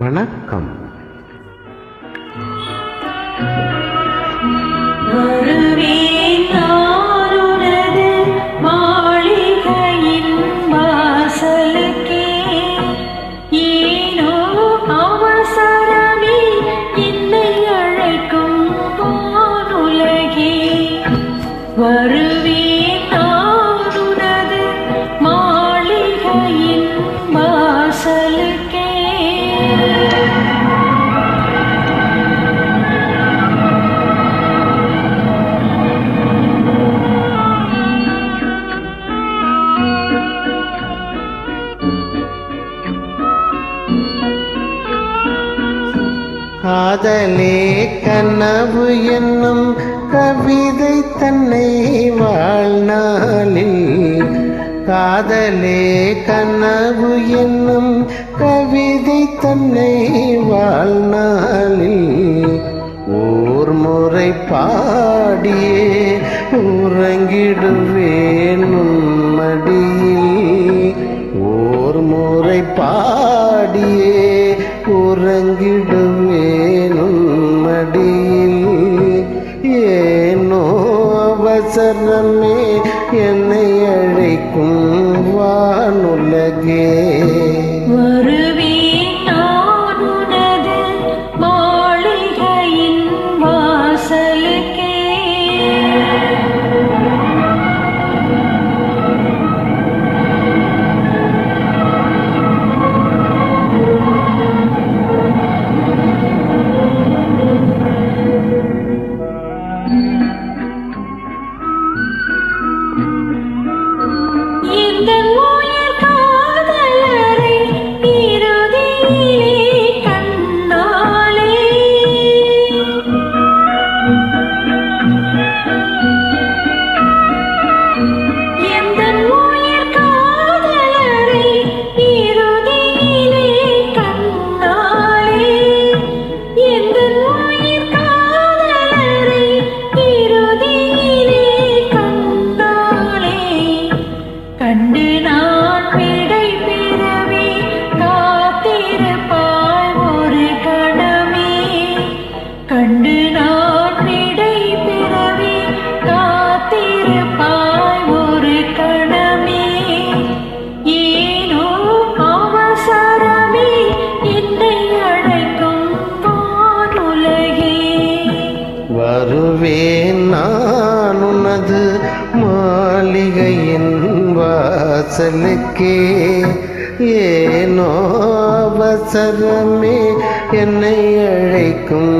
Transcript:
வணக்கம் காதலே கனவு என்னும் கவிதை தன்னை வாழ்நாளில். காதலே கனவு என்னும் கவிதை தன்னை வாழ்நாளில். ஓர் முறை பாடியே உறங்கிடுவேன் மடியில் ஓர் முறை பா அவசரமே என்னை then கண்டு நான் விடை பிறவி காத்திருப்பாய் ஒரு கணமே. கண்டு நான் விடை பிறவி காத்திருப்பாய் ஒரு கணமே. ஏனோ அவசரமே என்னை அழைக்கும் வானுலகே வருவேன் நான் உனது வாசலுக்கே ஏனோ அவசரமே என்னை அழைக்கும்